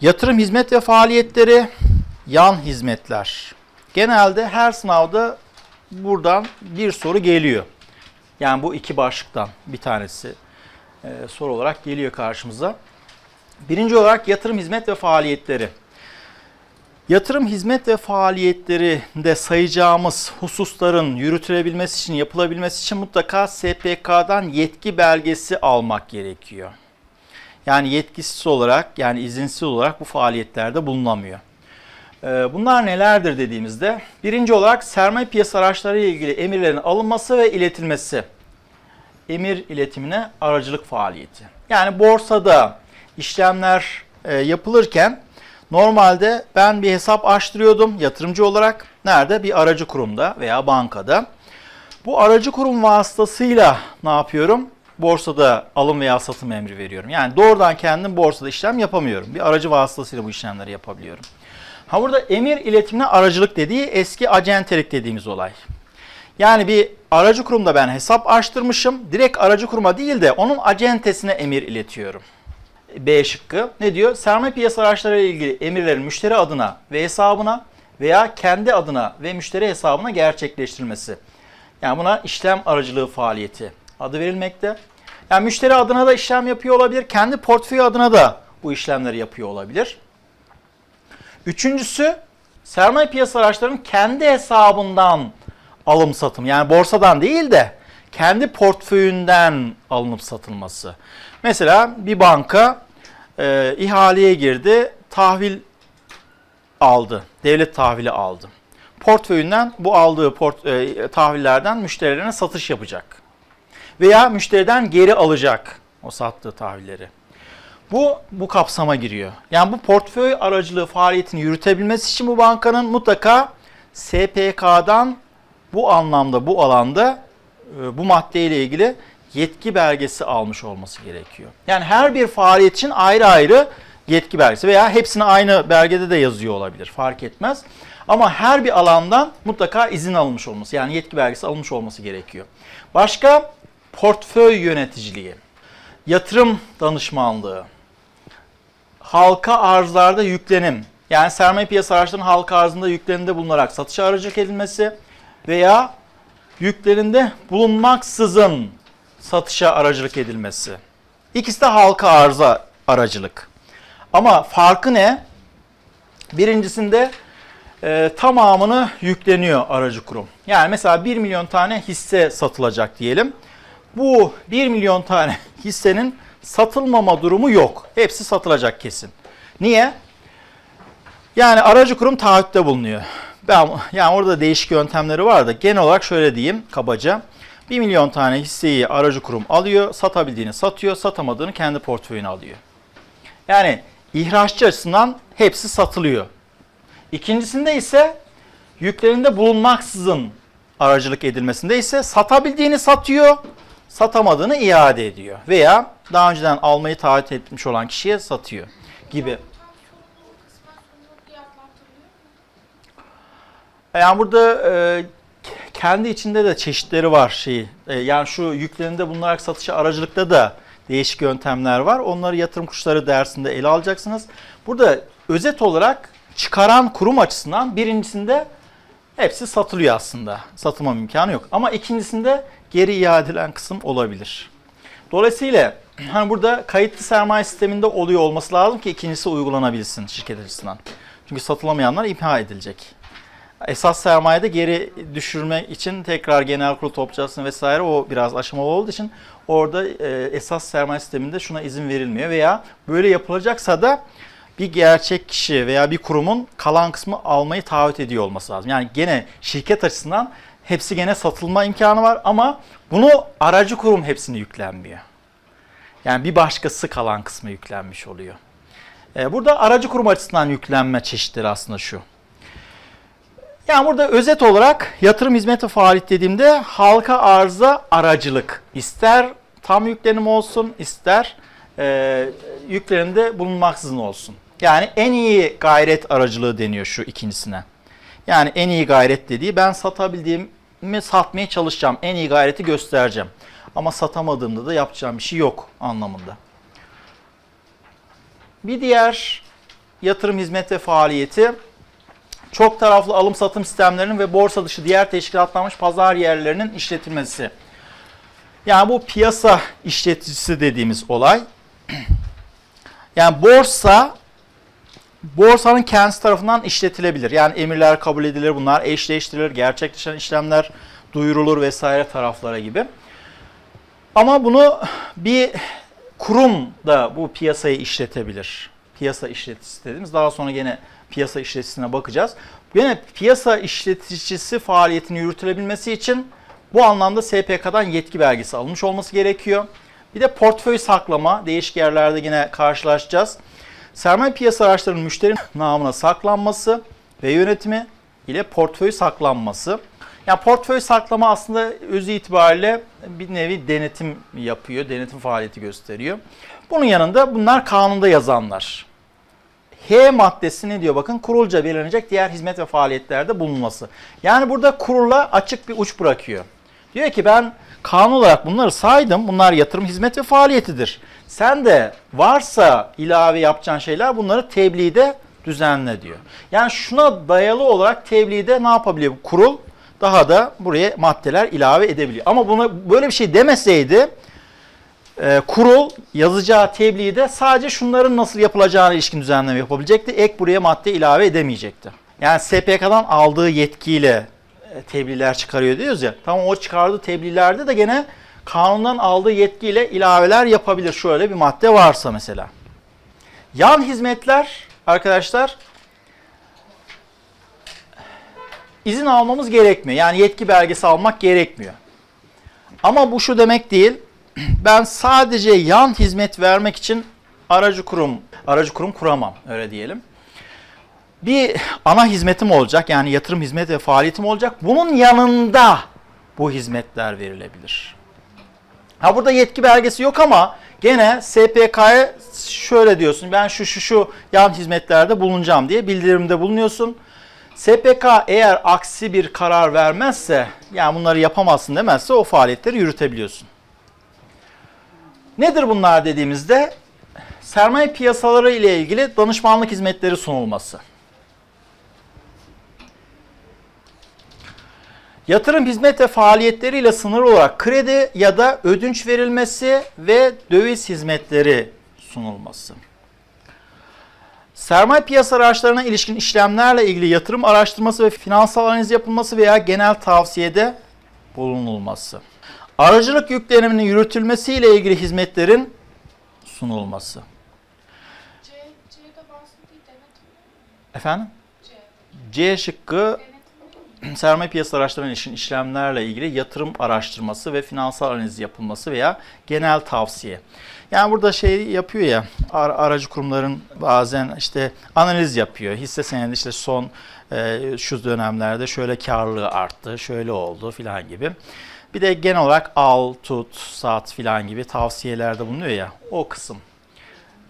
Yatırım hizmet ve faaliyetleri, yan hizmetler. Genelde her sınavda buradan bir soru geliyor. Yani bu iki başlıktan bir tanesi e, soru olarak geliyor karşımıza. Birinci olarak yatırım hizmet ve faaliyetleri. Yatırım hizmet ve faaliyetlerinde sayacağımız hususların yürütülebilmesi için, yapılabilmesi için mutlaka SPK'dan yetki belgesi almak gerekiyor. Yani yetkisiz olarak, yani izinsiz olarak bu faaliyetlerde bulunamıyor. Ee, Bunlar nelerdir dediğimizde, birinci olarak sermaye piyasa araçları ile ilgili emirlerin alınması ve iletilmesi. Emir iletimine aracılık faaliyeti. Yani borsada işlemler e, yapılırken normalde ben bir hesap açtırıyordum yatırımcı olarak. Nerede? Bir aracı kurumda veya bankada. Bu aracı kurum vasıtasıyla ne yapıyorum? Borsada alım veya satım emri veriyorum. Yani doğrudan kendim borsada işlem yapamıyorum. Bir aracı vasıtasıyla bu işlemleri yapabiliyorum. Ha burada emir iletimine aracılık dediği eski acentelik dediğimiz olay. Yani bir aracı kurumda ben hesap açtırmışım. Direkt aracı kuruma değil de onun acentesine emir iletiyorum. B şıkkı ne diyor? Sermaye piyasa araçları ile ilgili emirlerin müşteri adına ve hesabına veya kendi adına ve müşteri hesabına gerçekleştirilmesi. Yani buna işlem aracılığı faaliyeti adı verilmekte. Yani müşteri adına da işlem yapıyor olabilir. Kendi portföyü adına da bu işlemleri yapıyor olabilir. Üçüncüsü sermaye piyasa araçlarının kendi hesabından alım satım. Yani borsadan değil de kendi portföyünden alınıp satılması. Mesela bir banka e, ihaleye girdi, tahvil aldı, devlet tahvili aldı. Portföyünden bu aldığı port, e, tahvillerden müşterilerine satış yapacak. Veya müşteriden geri alacak o sattığı tahvilleri. Bu bu kapsama giriyor. Yani bu portföy aracılığı faaliyetini yürütebilmesi için bu bankanın mutlaka SPK'dan bu anlamda, bu alanda e, bu maddeyle ilgili yetki belgesi almış olması gerekiyor. Yani her bir faaliyet için ayrı ayrı yetki belgesi veya hepsini aynı belgede de yazıyor olabilir. Fark etmez. Ama her bir alandan mutlaka izin alınmış olması yani yetki belgesi alınmış olması gerekiyor. Başka portföy yöneticiliği, yatırım danışmanlığı, halka arzlarda yüklenim. Yani sermaye piyasa araçlarının halka arzında yüklenimde bulunarak satışa aracılık edilmesi veya yüklerinde bulunmaksızın satışa aracılık edilmesi. İkisi de halka arza aracılık. Ama farkı ne? Birincisinde e, tamamını yükleniyor aracı kurum. Yani mesela 1 milyon tane hisse satılacak diyelim. Bu 1 milyon tane hissenin satılmama durumu yok. Hepsi satılacak kesin. Niye? Yani aracı kurum taahhütte bulunuyor. Ben, yani orada değişik yöntemleri var da genel olarak şöyle diyeyim kabaca. 1 milyon tane hisseyi aracı kurum alıyor, satabildiğini satıyor, satamadığını kendi portföyüne alıyor. Yani ihraççı açısından hepsi satılıyor. İkincisinde ise yüklerinde bulunmaksızın aracılık edilmesinde ise satabildiğini satıyor, satamadığını iade ediyor. Veya daha önceden almayı taahhüt etmiş olan kişiye satıyor gibi. Yani burada e, kendi içinde de çeşitleri var şeyi. E, yani şu yüklerinde bulunarak satışa aracılıkta da değişik yöntemler var. Onları yatırım kuşları dersinde ele alacaksınız. Burada özet olarak çıkaran kurum açısından birincisinde hepsi satılıyor aslında. Satılma imkanı yok. Ama ikincisinde geri iade edilen kısım olabilir. Dolayısıyla hani burada kayıtlı sermaye sisteminde oluyor olması lazım ki ikincisi uygulanabilsin şirket açısından. Çünkü satılamayanlar imha edilecek. Esas sermayede geri düşürme için tekrar genel kurul toplayacaksın vesaire o biraz aşamalı olduğu için orada e, esas sermaye sisteminde şuna izin verilmiyor veya böyle yapılacaksa da bir gerçek kişi veya bir kurumun kalan kısmı almayı taahhüt ediyor olması lazım. Yani gene şirket açısından hepsi gene satılma imkanı var ama bunu aracı kurum hepsini yüklenmiyor. Yani bir başkası kalan kısmı yüklenmiş oluyor. E, burada aracı kurum açısından yüklenme çeşitleri aslında şu. Yani burada özet olarak yatırım hizmeti faaliyet dediğimde halka arza aracılık. İster tam yüklenim olsun ister e, yüklenimde bulunmaksızın olsun. Yani en iyi gayret aracılığı deniyor şu ikincisine. Yani en iyi gayret dediği ben satabildiğimi satmaya çalışacağım. En iyi gayreti göstereceğim. Ama satamadığımda da yapacağım bir şey yok anlamında. Bir diğer yatırım hizmet ve faaliyeti çok taraflı alım satım sistemlerinin ve borsa dışı diğer teşkilatlanmış pazar yerlerinin işletilmesi. Yani bu piyasa işleticisi dediğimiz olay. Yani borsa borsanın kendisi tarafından işletilebilir. Yani emirler kabul edilir, bunlar eşleştirilir, gerçekleşen işlemler duyurulur vesaire taraflara gibi. Ama bunu bir kurum da bu piyasayı işletebilir. Piyasa işleticisi dediğimiz daha sonra gene piyasa işleticisine bakacağız. Gene piyasa işleticisi faaliyetini yürütülebilmesi için bu anlamda SPK'dan yetki belgesi alınmış olması gerekiyor. Bir de portföy saklama, değişik yerlerde yine karşılaşacağız. Sermaye piyasa araçlarının müşteri namına saklanması ve yönetimi ile portföy saklanması. Yani portföy saklama aslında özü itibariyle bir nevi denetim yapıyor, denetim faaliyeti gösteriyor. Bunun yanında bunlar kanunda yazanlar. H maddesi ne diyor bakın kurulca belirlenecek diğer hizmet ve faaliyetlerde bulunması. Yani burada kurulla açık bir uç bırakıyor. Diyor ki ben kanun olarak bunları saydım. Bunlar yatırım, hizmet ve faaliyetidir. Sen de varsa ilave yapacağın şeyler bunları tebliğde düzenle diyor. Yani şuna dayalı olarak tebliğde ne yapabiliyor? Kurul daha da buraya maddeler ilave edebiliyor. Ama buna böyle bir şey demeseydi e, kurul yazacağı tebliğde sadece şunların nasıl yapılacağına ilişkin düzenleme yapabilecekti. Ek buraya madde ilave edemeyecekti. Yani SPK'dan aldığı yetkiyle e, tebliğler çıkarıyor diyoruz ya. Tamam o çıkardığı tebliğlerde de gene kanundan aldığı yetkiyle ilaveler yapabilir. Şöyle bir madde varsa mesela. Yan hizmetler arkadaşlar izin almamız gerekmiyor. Yani yetki belgesi almak gerekmiyor. Ama bu şu demek değil. Ben sadece yan hizmet vermek için aracı kurum aracı kurum kuramam öyle diyelim. Bir ana hizmetim olacak yani yatırım hizmet ve faaliyetim olacak. Bunun yanında bu hizmetler verilebilir. Ha burada yetki belgesi yok ama gene SPK'ya şöyle diyorsun. Ben şu şu şu yan hizmetlerde bulunacağım diye bildirimde bulunuyorsun. SPK eğer aksi bir karar vermezse yani bunları yapamazsın demezse o faaliyetleri yürütebiliyorsun. Nedir bunlar dediğimizde sermaye piyasaları ile ilgili danışmanlık hizmetleri sunulması. Yatırım hizmet ve faaliyetleriyle sınırlı olarak kredi ya da ödünç verilmesi ve döviz hizmetleri sunulması. Sermaye piyasa araçlarına ilişkin işlemlerle ilgili yatırım araştırması ve finansal analiz yapılması veya genel tavsiyede bulunulması. Aracılık yükleniminin yürütülmesiyle ilgili hizmetlerin sunulması. C, C'de Efendim? C. C şıkkı Denetim sermaye piyasa araçlarına ilişkin işlemlerle ilgili yatırım araştırması ve finansal analiz yapılması veya genel tavsiye. Yani burada şey yapıyor ya ar- aracı kurumların bazen işte analiz yapıyor. Hisse senedi işte son e, şu dönemlerde şöyle karlılığı arttı, şöyle oldu filan gibi. Bir de genel olarak al, tut, sat filan gibi tavsiyelerde bulunuyor ya o kısım.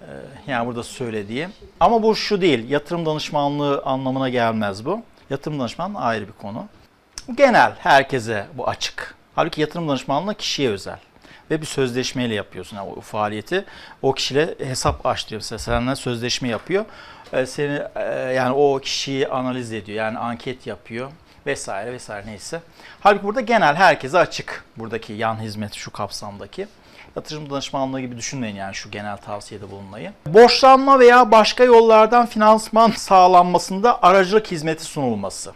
E, yani burada söylediği. Ama bu şu değil, yatırım danışmanlığı anlamına gelmez bu. Yatırım danışmanlığı ayrı bir konu. Genel, herkese bu açık. Halbuki yatırım danışmanlığı kişiye özel. Ve bir sözleşmeyle yapıyorsun yani o faaliyeti. O kişiyle hesap açtırıyor. Mesela seninle sözleşme yapıyor. Ee, seni e, yani o kişiyi analiz ediyor. Yani anket yapıyor vesaire vesaire neyse. Halbuki burada genel herkese açık. Buradaki yan hizmet şu kapsamdaki. Yatırım danışmanlığı gibi düşünmeyin yani şu genel tavsiyede bulunmayı. Borçlanma veya başka yollardan finansman sağlanmasında aracılık hizmeti sunulması.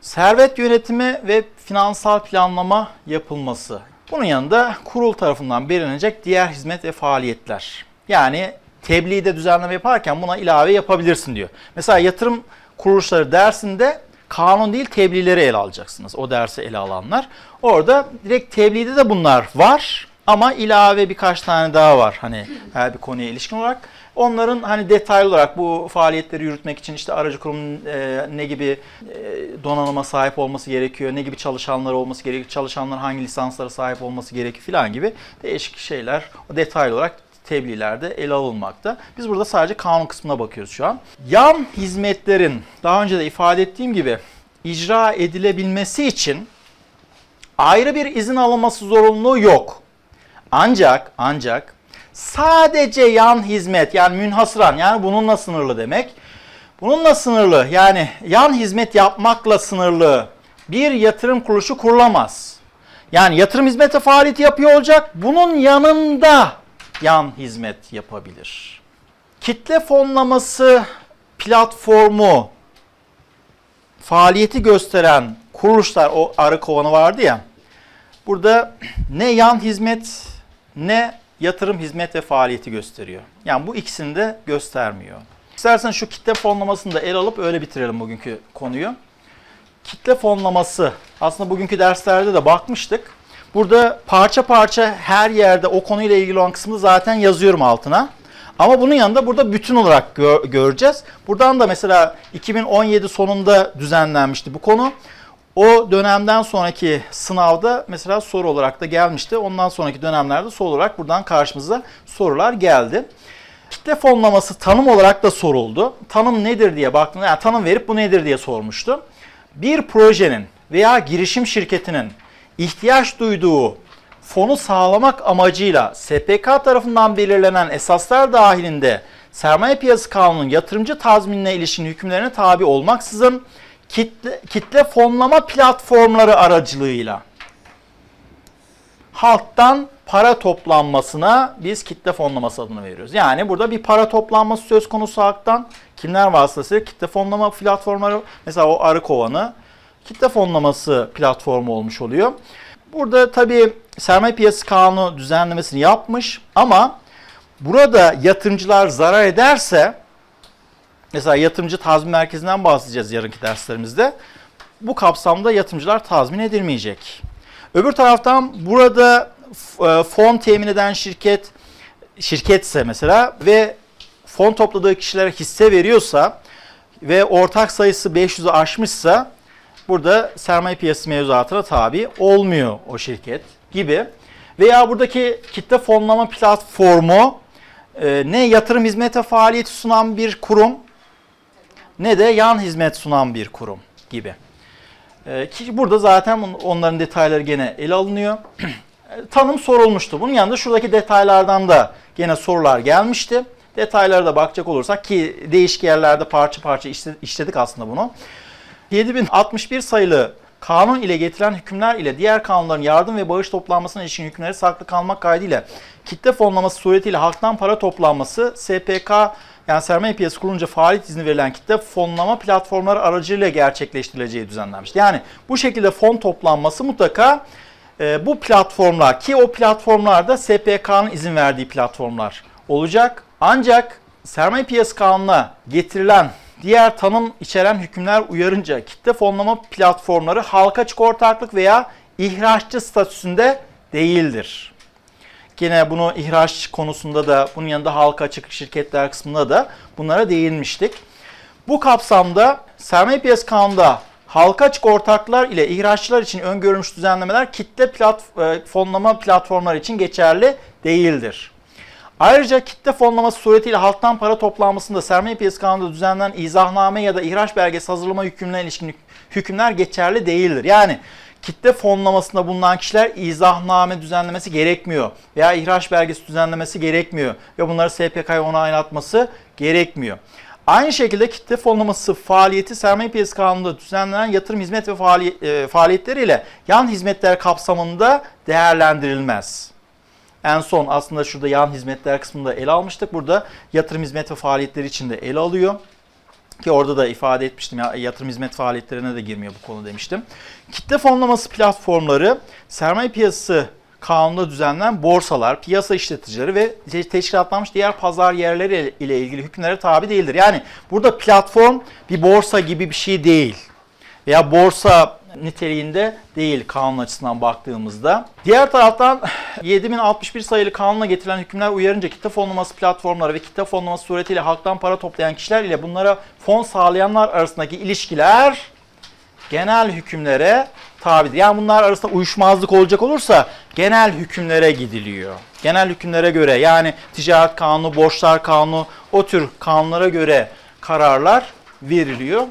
Servet yönetimi ve finansal planlama yapılması. Bunun yanında kurul tarafından belirlenecek diğer hizmet ve faaliyetler. Yani tebliğde düzenleme yaparken buna ilave yapabilirsin diyor. Mesela yatırım kuruluşları dersinde kanun değil tebliğleri ele alacaksınız. O dersi ele alanlar. Orada direkt tebliğde de bunlar var ama ilave birkaç tane daha var hani her bir konuya ilişkin olarak. Onların hani detaylı olarak bu faaliyetleri yürütmek için işte aracı kurumun e, ne gibi e, donanıma sahip olması gerekiyor, ne gibi çalışanlar olması gerekiyor, çalışanlar hangi lisanslara sahip olması gerekiyor filan gibi değişik şeyler detaylı olarak tebliğlerde ele alınmakta. Biz burada sadece kanun kısmına bakıyoruz şu an. Yan hizmetlerin daha önce de ifade ettiğim gibi icra edilebilmesi için ayrı bir izin alınması zorunluluğu yok. Ancak ancak sadece yan hizmet yani münhasıran yani bununla sınırlı demek. Bununla sınırlı yani yan hizmet yapmakla sınırlı bir yatırım kuruluşu kurulamaz. Yani yatırım hizmeti faaliyeti yapıyor olacak. Bunun yanında yan hizmet yapabilir. Kitle fonlaması platformu faaliyeti gösteren kuruluşlar o arı kovanı vardı ya. Burada ne yan hizmet ne yatırım hizmet ve faaliyeti gösteriyor. Yani bu ikisini de göstermiyor. İstersen şu kitle fonlamasını da el alıp öyle bitirelim bugünkü konuyu. Kitle fonlaması aslında bugünkü derslerde de bakmıştık. Burada parça parça her yerde o konuyla ilgili olan kısmını zaten yazıyorum altına. Ama bunun yanında burada bütün olarak gö- göreceğiz. Buradan da mesela 2017 sonunda düzenlenmişti bu konu. O dönemden sonraki sınavda mesela soru olarak da gelmişti. Ondan sonraki dönemlerde soru olarak buradan karşımıza sorular geldi. Kitle fonlaması tanım olarak da soruldu. Tanım nedir diye baktığında, yani tanım verip bu nedir diye sormuştu. Bir projenin veya girişim şirketinin ihtiyaç duyduğu fonu sağlamak amacıyla SPK tarafından belirlenen esaslar dahilinde sermaye piyasası kanunun yatırımcı tazminine ilişkin hükümlerine tabi olmaksızın kitle, kitle fonlama platformları aracılığıyla halktan para toplanmasına biz kitle fonlaması adını veriyoruz. Yani burada bir para toplanması söz konusu halktan. Kimler vasıtasıyla kitle fonlama platformları mesela o arı kovanı kitle fonlaması platformu olmuş oluyor. Burada tabii sermaye piyasası kanunu düzenlemesini yapmış ama burada yatırımcılar zarar ederse mesela yatırımcı tazmin merkezinden bahsedeceğiz yarınki derslerimizde. Bu kapsamda yatırımcılar tazmin edilmeyecek. Öbür taraftan burada e, fon temin eden şirket şirketse mesela ve fon topladığı kişilere hisse veriyorsa ve ortak sayısı 500'ü aşmışsa burada sermaye piyasası mevzuatına tabi olmuyor o şirket gibi. Veya buradaki kitle fonlama platformu e, ne yatırım hizmete faaliyeti sunan bir kurum ne de yan hizmet sunan bir kurum gibi. E, ki burada zaten on- onların detayları gene ele alınıyor. E, Tanım sorulmuştu. Bunun yanında şuradaki detaylardan da gene sorular gelmişti. Detaylara da bakacak olursak ki değişik yerlerde parça parça işle- işledik aslında bunu. 7061 sayılı kanun ile getirilen hükümler ile diğer kanunların yardım ve bağış toplanmasına ilişkin hükümleri saklı kalmak kaydıyla kitle fonlaması suretiyle halktan para toplanması SPK yani sermaye piyasası kurulunca faaliyet izni verilen kitle fonlama platformları aracılığıyla gerçekleştirileceği düzenlenmişti. Yani bu şekilde fon toplanması mutlaka e, bu platformlar ki o platformlarda SPK'nın izin verdiği platformlar olacak. Ancak sermaye piyasası kanununa getirilen diğer tanım içeren hükümler uyarınca kitle fonlama platformları halka açık ortaklık veya ihraççı statüsünde değildir. Yine bunu ihraç konusunda da bunun yanında halka açık şirketler kısmında da bunlara değinmiştik. Bu kapsamda sermaye piyasası kanununda halka açık ortaklar ile ihraççılar için öngörülmüş düzenlemeler kitle plat, e, fonlama platformları için geçerli değildir. Ayrıca kitle fonlaması suretiyle halktan para toplanmasında sermaye piyasası kanununda düzenlenen izahname ya da ihraç belgesi hazırlama hükümlerine ilişkin hükümler geçerli değildir. Yani kitle fonlamasında bulunan kişiler izahname düzenlemesi gerekmiyor veya ihraç belgesi düzenlemesi gerekmiyor ve bunları SPK'ya onaylatması gerekmiyor. Aynı şekilde kitle fonlaması faaliyeti sermaye piyasası kanununda düzenlenen yatırım hizmet ve e, faaliyetleriyle yan hizmetler kapsamında değerlendirilmez. En son aslında şurada yan hizmetler kısmında ele almıştık. Burada yatırım hizmet ve faaliyetleri için de ele alıyor. Ki orada da ifade etmiştim ya yatırım hizmet faaliyetlerine de girmiyor bu konu demiştim. Kitle fonlaması platformları sermaye piyasası kanununda düzenlenen borsalar, piyasa işleticileri ve te- teşkilatlanmış diğer pazar yerleri ile ilgili hükümlere tabi değildir. Yani burada platform bir borsa gibi bir şey değil. Veya borsa niteliğinde değil kanun açısından baktığımızda. Diğer taraftan 7061 sayılı kanuna getirilen hükümler uyarınca kitle fonlaması platformları ve kitle fonlaması suretiyle halktan para toplayan kişiler ile bunlara fon sağlayanlar arasındaki ilişkiler genel hükümlere tabidir. Yani bunlar arasında uyuşmazlık olacak olursa genel hükümlere gidiliyor. Genel hükümlere göre yani ticaret kanunu, borçlar kanunu o tür kanunlara göre kararlar veriliyor.